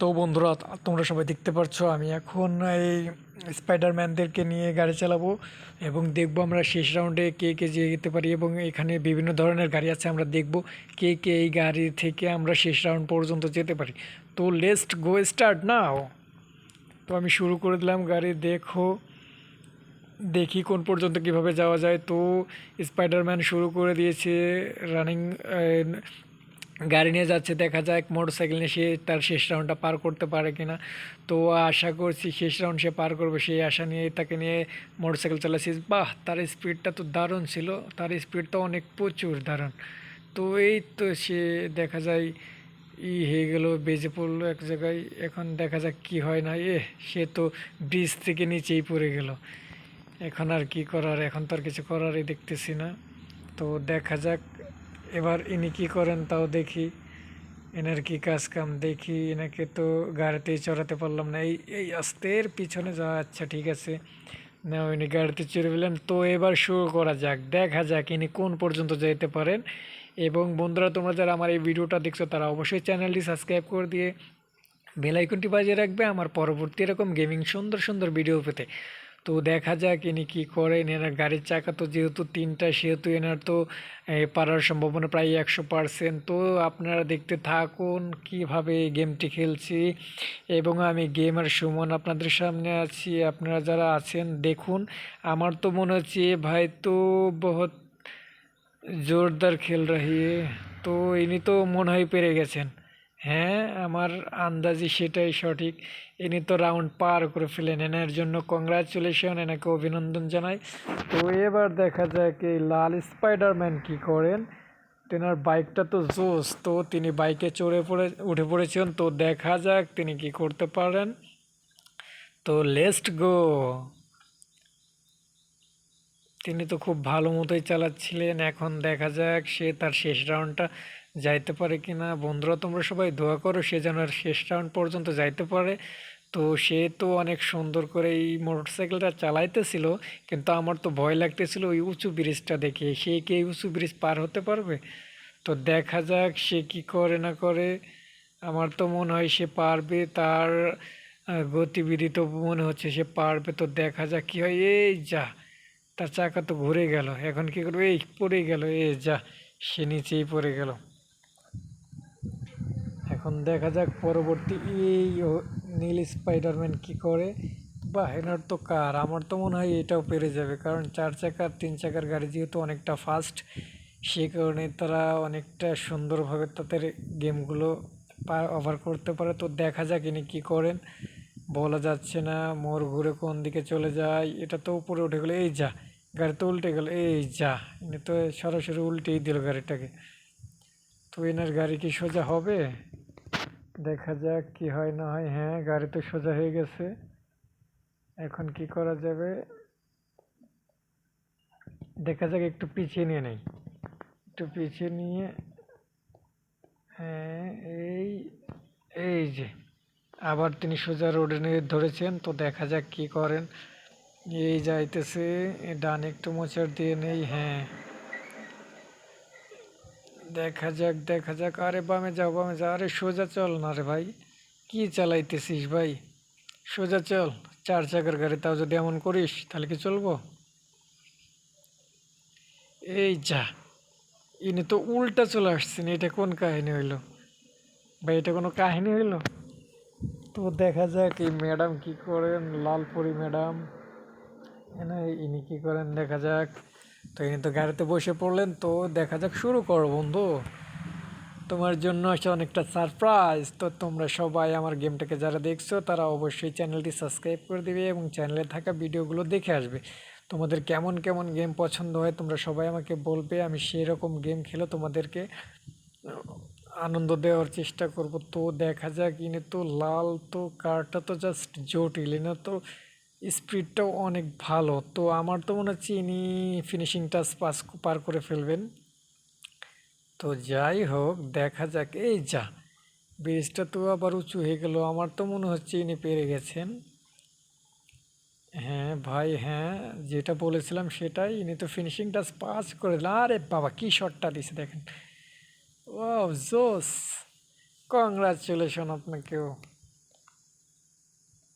তো বন্ধুরা, তোমরা সবাই দেখতে পাচ্ছ আমি এখন এই স্পাইডারম্যানদেরকে নিয়ে গাড়ি চালাবো এবং দেখব আমরা শেষ রাউন্ডে কে কে যেতে পারি এবং এখানে বিভিন্ন ধরনের গাড়ি আছে, আমরা দেখব কে কে এই গাড়ি থেকে আমরা শেষ রাউন্ড পর্যন্ত যেতে পারি। তো লেস্ট গো স্টার্ট নাও তো আমি শুরু করে দিলাম গাড়ি, দেখো, দেখি কোন পর্যন্ত কীভাবে যাওয়া যায়। তো স্পাইডারম্যান শুরু করে দিয়েছে রানিং গাড়ি নিয়ে যাচ্ছে, দেখা যাক মোটর সাইকেল নিয়ে সে তার শেষ রাউন্ডটা পার করতে পারে কিনা। তো আশা করছি শেষ রাউন্ড সে পার করবে, সেই আশা নিয়ে, তাকে নিয়ে মোটর সাইকেল চালাচ্ছি বাহ, তার স্পিডটা তো দারুণ ছিল, তার স্পিড তো অনেক প্রচুর দারুণ। তো এই তো সে দেখা যায় ই হয়ে গেল, বেজে পড়ল এক জায়গায়। এখন দেখা যাক কি হয় না এ সে তো ব্রিজ থেকে নিচেই পড়ে গেল। এখন আর কি করার, এখন তো আর কিছু করারই দেখতেছি না। তো দেখা যাক এবার ইনি কি করেন তাও দেখি। এনার কি কাজ কাম দেখি, এনাকে তো গাড়িতেই চড়াতে পারলাম না। এই এই আস্তের পিছনে যাওয়া আচ্ছা ঠিক আছে। না ইনি গাড়িতে চড়ে ফেলেন তো এবার শুরু করা যাক। দেখা যাক ইনি কোন পর্যন্ত যেতে পারেন। এবং বন্ধুরা, তোমরা যারা আমার এই ভিডিওটা দেখছ, তারা অবশ্যই চ্যানেলটি সাবস্ক্রাইব করে দিয়ে বেলাইকনটি বাজিয়ে রাখবে। আমার পরবর্তী এরকম গেমিং সুন্দর সুন্দর ভিডিও পেতে। তো দেখা যাক ইনি কী করেন। এনার গাড়ির চাকা তো যেহেতু তিনটা, সেহেতু এনার তো পারার সম্ভাবনা প্রায় একশো পারসেন্ট তো আপনারা দেখতে থাকুন কীভাবে গেমটি খেলছি। এবং আমি গেমার সুমন আপনাদের সামনে আছি। আপনারা যারা আছেন, দেখুন। আমার তো মনে হচ্ছে ভাই তো বহুত জোরদার খেল রহি তো ইনি তো মনে হয় পেরে গেছেন। হ্যাঁ আমার আন্দাজি সেটাই সঠিক। ইনি তো রাউন্ড পার করে ফেলেন। এনার জন্য কংগ্রাচুলেশন এনাকে অভিনন্দন জানাই। তো এবার দেখা যায় কি লাল স্পাইডারম্যান কি করেন। তেনার বাইকটা তো জোস, তো তিনি বাইকে চড়ে পড়ে, উঠে পড়েছেন। তো দেখা যাক তিনি কি করতে পারেন। তো লেস্ট গো তিনি তো খুব ভালো মতোই চালাচ্ছিলেন। এখন দেখা যাক সে তার শেষ রাউন্ডটা যাইতে পারে কি না বন্ধুরা, তোমরা সবাই দোয়া করো সে যেন আর শেষ রাউন্ড পর্যন্ত যাইতে পারে। তো সে তো অনেক সুন্দর করে এই মোটরসাইকেলটা চালাইতেছিল, কিন্তু আমার তো ভয় লাগতেছিল ওই উঁচু ব্রিজটা দেখে। সে কি এই উঁচু ব্রিজ পার হতে পারবে? তো দেখা যাক সে কি করে না করে। আমার তো মনে হয় সে পারবে, তার গতিবিধি তো মনে হচ্ছে সে পারবে। তো দেখা যাক কী হয়। এই যা তার চাকা তো ঘুরে গেল। এখন কি করবে? এই পড়ে গেল। এ যা, সে নিচেই পড়ে গেল। এখন দেখা যাক পরবর্তী এই নীল স্পাইডারম্যান কি করে। বা এনার তো কার? আমার তো মনে হয় এটাও পেরে যাবে। কারণ চার চাকার তিন চাকার গাড়ি যেহেতু অনেকটা ফাস্ট সে কারণে তারা অনেকটা সুন্দরভাবে তাদের গেমগুলো ওভার করতে পারে। তো দেখা যাক ইনি কী করেন। বলা যাচ্ছে না, মোর ঘুরে কোন দিকে চলে যায়, এটা তো উপরে উঠে গেলো, এই যা গাড়ি তো উল্টে গেল, এই যা। ইনি তো সরাসরি উল্টেই দিল গাড়িটাকে। তো এনার গাড়ি কি সোজা হবে? দেখা যাক কি হয়, না হয় হ্যাঁ গাড়ি তো সোজা হয়ে গেছে। এখন কি করা যাবে? দেখা যাক, একটু পিছিয়ে নিয়ে নেই। একটু পিছিয়ে নিয়ে হ্যাঁ এই এই যে আবার তিনি সোজা রোডে নিয়ে ধরেছেন, তো দেখা যাক কি করেন। এই যাইতেছে ডান একটু মোচার দিয়ে নেই হ্যাঁ। দেখা যাক দেখা যাক, আরে বামে যাও বামে যাও, আরে সোজা চল না রে ভাই, কি চালাইতেছিস ভাই? সোজা চল, চার চাকার গাড়ি তাও যদি এমন করিস, তাহলে কি চলবো? এই যা, ইনি তো উল্টা চলে আসছেন, এটা কোন কাহিনী হইল? ভাই, এটা কোনো কাহিনী হইল? তো দেখা যাক এই ম্যাডাম কি করেন, লালপুরি ম্যাডাম। ইনি কি করেন, দেখা যাক। তো ইনি তো গাড়িতে বসে পড়লেন, তো দেখা যাক শুরু করো বন্ধু। তোমার জন্য আছে অনেকটা সারপ্রাইজ তো তোমরা সবাই আমার গেমটাকে যারা দেখছ, তারা অবশ্যই চ্যানেলটি সাবস্ক্রাইব করে দিবে এবং চ্যানেলে থাকা ভিডিওগুলো দেখে আসবে। তোমাদের কেমন কেমন গেম পছন্দ হয়, তোমরা সবাই আমাকে বলবে, আমি সেই রকম গেম খেলে তোমাদেরকে আনন্দ দেওয়ার চেষ্টা করব। তো দেখা যাক, ইনি তো লাল, তো কারটা তো জাস্ট জটিল না তো স্পিডটাও অনেক ভালো। তো আমার তো মনে হচ্ছে ইনি ফিনিশিং টাচ পাস পার করে ফেলবেন। তো যাই হোক, দেখা যাক। এই যা ব্রিজটা তো আবার উঁচু হয়ে গেল। আমার তো মনে হচ্ছে ইনি পেরে গেছেন। হ্যাঁ ভাই হ্যাঁ যেটা বলেছিলাম সেটাই। ইনি তো ফিনিশিং টাচ পাস করে দিলাম আরে বাবা, কী শটটা দিছে দেখেন। ও জোস কংগ্রাচুলেশন আপনাকেও।